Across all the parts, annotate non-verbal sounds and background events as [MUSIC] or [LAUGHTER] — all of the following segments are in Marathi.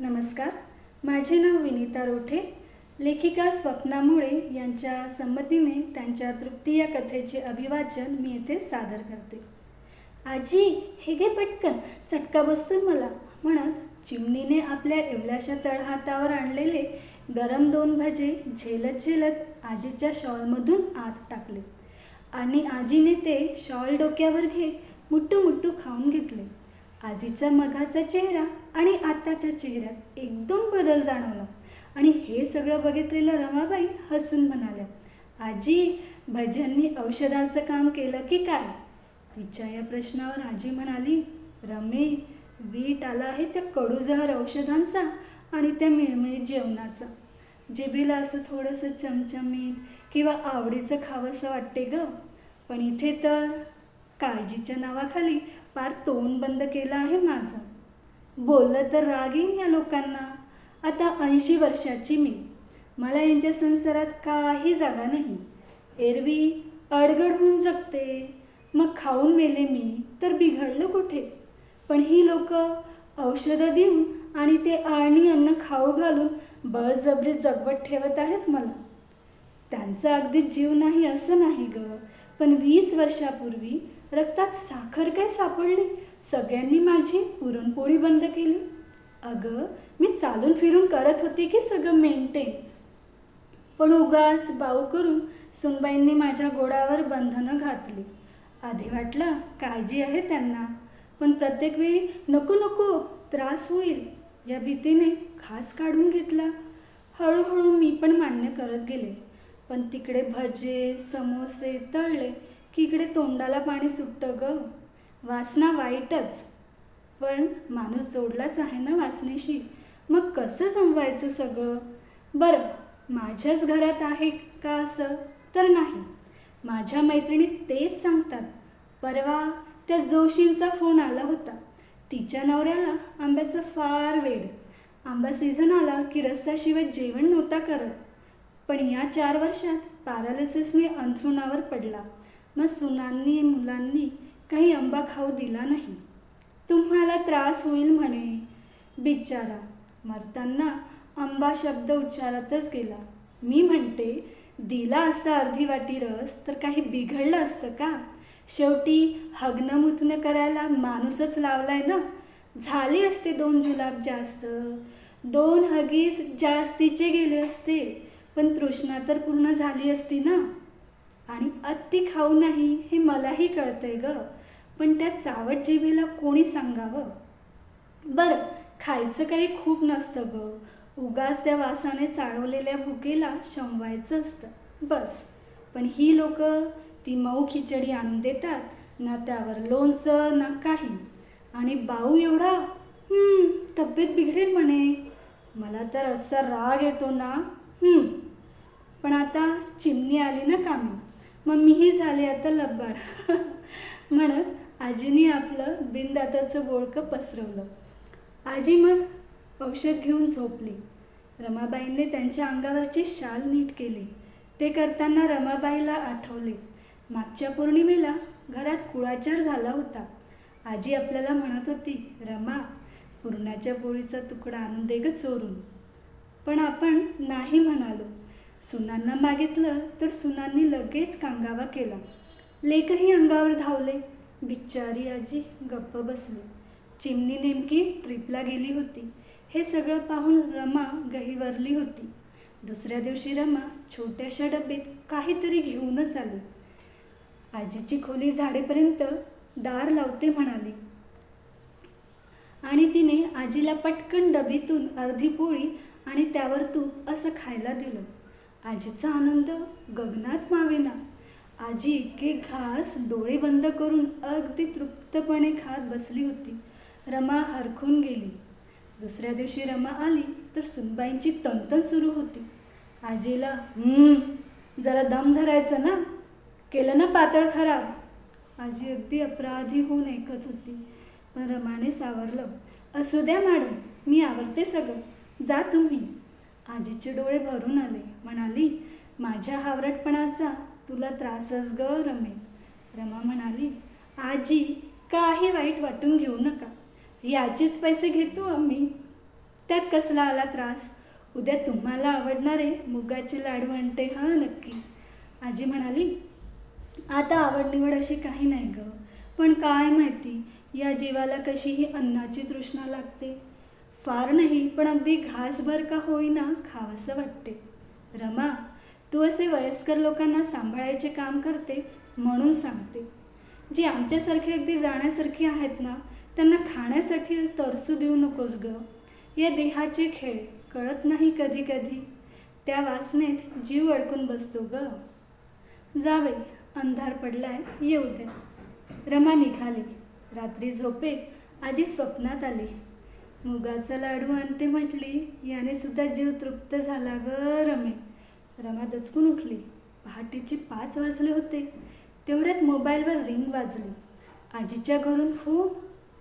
नमस्कार. माझे नाव विनीता रोठे. लेखिका स्वप्ना मुळे यांच्या संमतीने त्यांच्या तृप्ती या कथेचे अभिवाचन मी येथे सादर करते. आजी हे घे पटकन चटका बसतो मला. म्हणत चिमणीने आपल्या एवढ्याशा तळहातावर आणलेले गरम दोन भजे झेलत झेलत आजीच्या शॉलमधून आत टाकले. आणि आजीने ते शॉल डोक्यावर घेत मुट्टू मुट्टू खाऊन घेतले. आजीचा मघाचा चेहरा आणि आताच्या चेहऱ्यात एकदम बदल जाणवला. आणि हे सगळं बघितलेलं रमाबाई हसून म्हणाल्या आजी भजननी औषधांचं काम केलं की काय? तिच्या या प्रश्नावर आजी म्हणाली रमे वीट आला आहे त्या कडूजहर औषधांचा आणि त्या मिळमिळीत जेवणाचा. जिभेला असं थोडंसं चमचमीत किंवा आवडीचं खावंसं वाटते ग. पण इथे तर काळजीच्या नावाखाली पार तोंड बंद केलं आहे माझं. बोललं तर राग येईन या लोकांना. आता ऐंशी वर्षाची मी. मला यांच्या संसारात काही जागा नाही. एरवी अडगड होऊन जगते. मग खाऊन मेले मी तर बिघडलं कुठे? पण ही लोक औषधं देऊन आणि ते आळणी अन्न खाऊ घालून बळजबरी जगवत ठेवत आहेत मला. त्यांचा अगदी जीव नाही असं नाही गं. पण वीस वर्षापूर्वी रक्तात साखर काय सापडली? सगळ्यांनी माझी पुरणपोळी बंद केली. अगं मी चालून फिरून करत होते की सगळं मेंटेन पण उगाच बाऊ करून सुनबाईंनी माझ्या गोडावर बंधनं घातली. आधी वाटलं काळजी आहे त्यांना पण प्रत्येक वेळी नको नको त्रास होईल या भीतीने घास काढून घेतला. हळूहळू मी पण मान्य करत गेले. पण तिकडे भजे समोसे तळले की इकडे तोंडाला पाणी सुटतं ग. वासना वाईटच. पण माणूस जोडलाच आहे ना वासनेशी? मग कसं जमवायचं सगळं? बरं माझ्याच घरात आहे का असं? तर नाही. माझ्या मैत्रिणी तेच सांगतात. परवा त्या जोशींचा फोन आला होता. तिच्या नवऱ्याला आंब्याचं फार वेड. आंबा सीझन आला की रस्त्याशिवाय जेवण नव्हता करत. पण या चार वर्षात पॅरालिसिसने अंथरुणावर पडला. मग सुनांनी मुलांनी काही आंबा खाऊ दिला नाही. तुम्हाला त्रास होईल म्हणे बिचारा मरताना आंबा शब्द उच्चारातच गेला. मी म्हणते दिला असता अर्धी वाटी रस तर काही बिघडलं असतं का? शेवटी हग्नमुथनं करायला माणूसच लावलाय ना? झाली असते दोन जुलाब जास्त. दोन हगीज जास्तीचे गेले असते. पण तृष्णा तर पूर्ण झाली असती ना? आणि अति खाऊ नाही हे मलाही कळतंय ग. पण त्या चावट जिभेला कोणी सांगावं? बरं खायचं काही खूप नसतं ग. उगाच त्या वासाने चाळवलेल्या भुकेला शमवायचं असतं. बस. पण ही लोक ती मऊ खिचडी आणून देतात ना त्यावर लोणचं ना काही. आणि बाऊ एवढा तब्येत बिघडेल म्हणे. मला तर असा राग येतो ना. पण आता चिमणी आली ना कामी. मग मीही झाले आता लब्बाड [LAUGHS] म्हणत आजीने आपलं बिनदाताचं बोळकं पसरवलं. आजी मग औषध घेऊन झोपली. रमाबाईंनी त्यांच्या अंगावरची शाल नीट केली. ते करताना रमाबाईला आठवले. मागच्या पौर्णिमेला घरात कुळाचार झाला होता. आजी आपल्याला म्हणत होती रमा पुरणाच्या पोळीचा तुकडा आणून दे ग चोरून. पण आपण नाही म्हणालो. सुनांना मागितलं तर सुनांनी लगेच कांगावा केला. लेकही अंगावर धावले. बिच्चारी आजी गप्प बसली. चिमणी नेमकी ट्रिपला गेली होती. हे सगळं पाहून रमा गहिवरली होती. दुसऱ्या दिवशी रमा छोट्याशा डब्यात काहीतरी घेऊनच आली. आजीची खोली झाडेपर्यंत दार लावते म्हणाली. आणि तिने आजीला पटकन डबीतून अर्धी पोळी आणि त्यावर तूप असं खायला दिलं. आजीचा आनंद गगनात मावेना. आजी इतके घास डोळे बंद करून अगदी तृप्तपणे खात बसली होती. रमा हरखून गेली. दुसऱ्या दिवशी रमा आली तर सुनबाईंची तंतन सुरू होती. आजीला जरा दम धरायचं ना? केलं ना पातळ खराब? आजी अगदी अपराधी होऊन ऐकत होती. पण रमाने सावरलं असू द्या मॅडम मी आवडते सगळं. जा तुम्ही. आजीचे डोळे भरून आले. म्हणाली माझ्या हावरटपणाचा तुला त्रासच ग रमे. रमा म्हणाली आजी काही वाईट वाटून घेऊ नका. याचेच पैसे घेतो आम्ही. त्यात कसला आला त्रास? उद्या तुम्हाला आवडणारे मुगाचे लाडू आणते हां नक्की. आजी म्हणाली आता आवडनिवड अशी काही नाही ग. पण काय माहिती या जीवाला कशीही अन्नाची तृष्णा लागते. फार नाही पण अगदी घासभर का होईना खावंसं वाटते. रमा तू असे वयस्कर लोकांना सांभाळायचे काम करते म्हणून सांगते. जी आमच्यासारखी अगदी जाण्यासारखी आहेत ना त्यांना खाण्यासाठी तरसू देऊ नकोस ग. या देहाचे खेळ कळत नाही कधी कधी. त्या वासनेत जीव अडकून बसतो ग. जावे अंधार पडलाय येऊ द्या रमा निघाली. रात्री झोपे आजी स्वप्नात आली. मुगाचा लाडू आणते म्हटली याने सुद्धा जीव तृप्त झाला ग रमे. रमा दचकून उठली. पहाटेचे पाच वाजले होते. तेवढ्यात मोबाईलवर रिंग वाजली. आजीच्या घरून फोन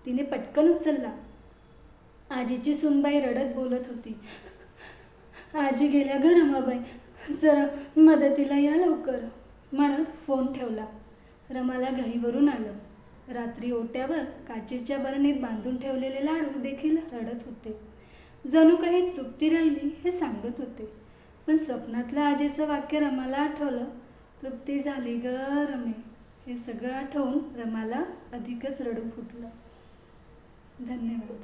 तिने पटकन उचलला. आजीची सुनबाई रडत बोलत होती. आजी गेल्या ग रमाबाई जरा मदतीला या लवकर. म्हणत फोन ठेवला. रमाला घाईवरून आलं. रात्री ओट्यावर काचेच्या बरणीत बांधून ठेवलेले लाडू देखील रडत होते. जणू काही तृप्ती राहिली हे सांगत होते. पण स्वप्नातलं आजीचं वाक्य रमाला आठवलं तृप्ती झाली ग रमे. हे सगळं आठवून रमाला अधिकच रडू फुटलं. धन्यवाद.